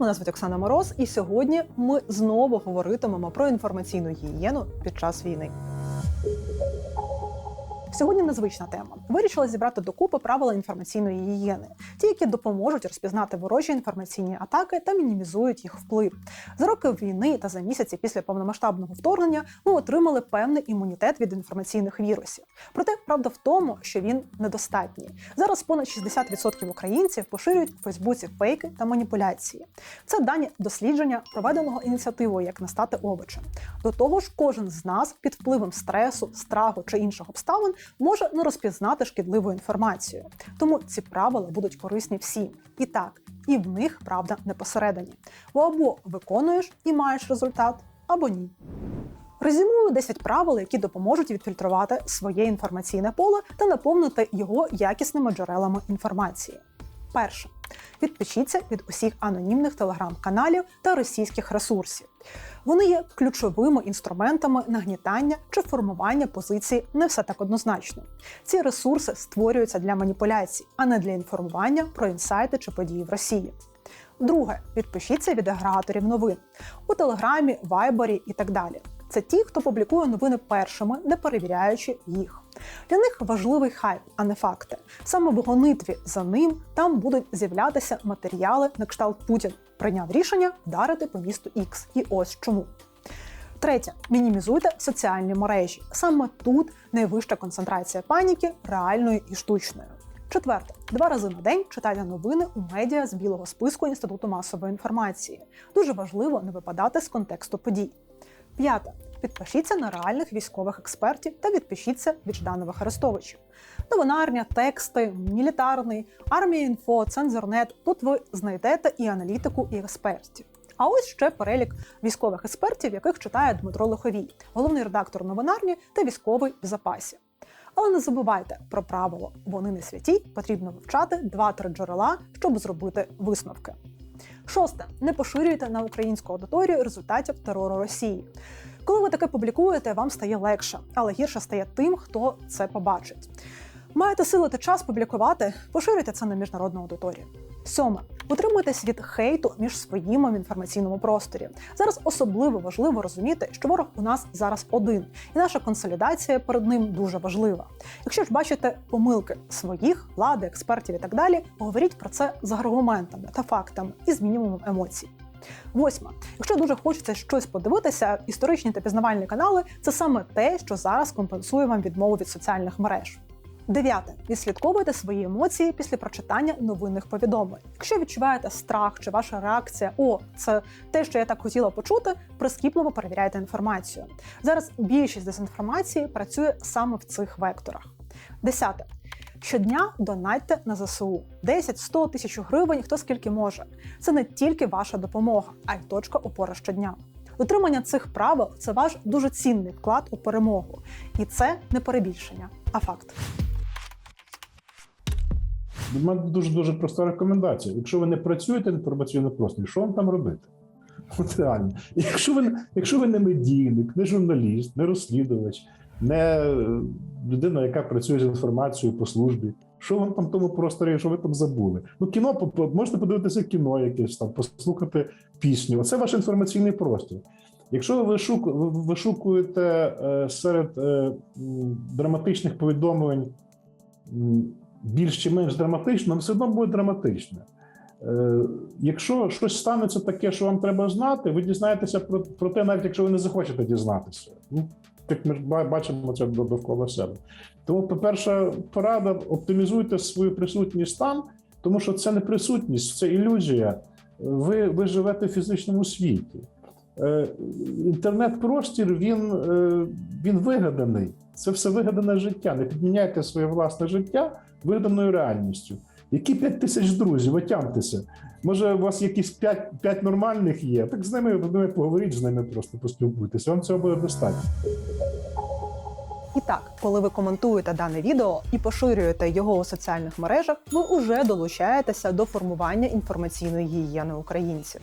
мене звуть Оксана Мороз, і сьогодні ми знову говоритимемо про інформаційну гігієну під час війни. Сьогодні незвична тема. Вирішила зібрати докупи правила інформаційної гігієни, ті, які допоможуть розпізнати ворожі інформаційні атаки та мінімізують їх вплив. За роки війни та за місяці після повномасштабного вторгнення ми отримали певний імунітет від інформаційних вірусів. Проте правда в тому, що він недостатній. Зараз понад 60% українців поширюють у Фейсбуці фейки та маніпуляції. Це дані дослідження, проведеного ініціативою як не стати овочем. До того ж, кожен з нас під впливом стресу, страху чи інших обставин може не розпізнати шкідливу інформацію. Тому ці правила будуть корисні всім. І так, і в них правда не посередині. Бо або виконуєш і маєш результат, або ні. Резюмую 10 правил, які допоможуть відфільтрувати своє інформаційне поле та наповнити його якісними джерелами інформації. Перше. Відпишіться від усіх анонімних телеграм-каналів та російських ресурсів. Вони є ключовими інструментами нагнітання чи формування позиції не все так однозначно. Ці ресурси створюються для маніпуляцій, а не для інформування про інсайти чи події в Росії. Друге, відпишіться від агрегаторів новин у Телеграмі, Вайбері і так далі. Це ті, хто публікує новини першими, не перевіряючи їх. Для них важливий хайп, а не факти. Саме в гонитві за ним там будуть з'являтися матеріали на кшталт Путін прийняв рішення вдарити по місту X. І ось чому. Третє, мінімізуйте соціальні мережі. Саме тут найвища концентрація паніки, реальної і штучної. Четверте, два рази на день читайте новини у медіа з білого списку Інституту масової інформації. Дуже важливо не випадати з контексту подій. П'яте. Підпишіться на реальних військових експертів та відпишіться від Жданових Арестовичів. Новинарня, тексти, мілітарний, армія інфо, цензорнет. Тут ви знайдете і аналітику, і експертів. А ось ще перелік військових експертів, яких читає Дмитро Лиховій, головний редактор новинарні та військовий в запасі. Але не забувайте про правило: вони не святі, потрібно вивчати 2-3 джерела, щоб зробити висновки. Шосте. Не поширюйте на українську аудиторію результатів терору Росії. Коли ви таке публікуєте, вам стає легше, але гірше стає тим, хто це побачить. Маєте сили та час публікувати, поширюйте це на міжнародну аудиторію. Сьоме. Утримуйтесь від хейту між своїми в інформаційному просторі. Зараз особливо важливо розуміти, що ворог у нас зараз один, і наша консолідація перед ним дуже важлива. Якщо ж бачите помилки своїх, влади, експертів і так далі, говоріть про це з аргументами та фактами і з мінімумом емоцій. Восьма. Якщо дуже хочеться щось подивитися, історичні та пізнавальні канали це саме те, що зараз компенсує вам відмову від соціальних мереж. Дев'яте. Відслідковуйте свої емоції після прочитання новинних повідомлень. Якщо відчуваєте страх чи ваша реакція, о, це те, що я так хотіла почути, прискіпливо перевіряйте інформацію. Зараз більшість дезінформації працює саме в цих векторах. Десяте. Щодня донатьте на ЗСУ 10, 100 тисяч гривень, хто скільки може. Це не тільки ваша допомога, а й точка опори щодня. Дотримання цих правил це ваш дуже цінний вклад у перемогу. І це не перебільшення, а факт. У мене дуже дуже проста рекомендація. Якщо ви не працюєте в інформаційному просторі, що вам там робити? От реально. Якщо ви, якщо ви не медійник, не журналіст, не розслідувач, не людина, яка працює з інформацією по службі, що вам там в тому просторі, що ви там забули? Ну, кіно можете подивитися кіно якесь там, послухати пісню. Це ваш інформаційний простір. Якщо ви вишуку- вишукуєте е, серед е, драматичних повідомлень більш чи менш драматично, все одно буде драматичне. Е, Якщо щось станеться таке, що вам треба знати, ви дізнаєтеся про, про те, навіть якщо ви не захочете дізнатися. Ну, як ми бачимо це довкола себе. Тому, по-перше, порада оптимізуйте свою присутність там, тому що це не присутність, це ілюзія. Ви, ви живете в фізичному світі. Е, Інтернет-простір він, е, він вигаданий. Це все вигадане життя. Не підміняйте своє власне життя вигаданою реальністю. Які 5 тисяч друзів, отямтеся. Може, у вас якісь 5, 5 нормальних є, так з ними, ними поговоріть, з ними просто поспілкуйтеся. Вам цього буде достатньо. І так, коли ви коментуєте дане відео і поширюєте його у соціальних мережах, ви уже долучаєтеся до формування інформаційної гігієни українців.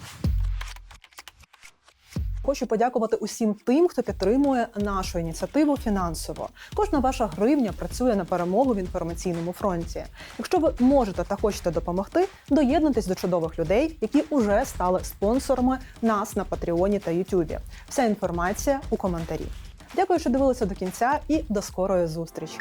Хочу подякувати усім тим, хто підтримує нашу ініціативу фінансово. Кожна ваша гривня працює на перемогу в інформаційному фронті. Якщо ви можете та хочете допомогти, доєднуйтесь до чудових людей, які уже стали спонсорами нас на Патреоні та Ютубі. Вся інформація у коментарі. Дякую, що дивилися до кінця, і до скорої зустрічі.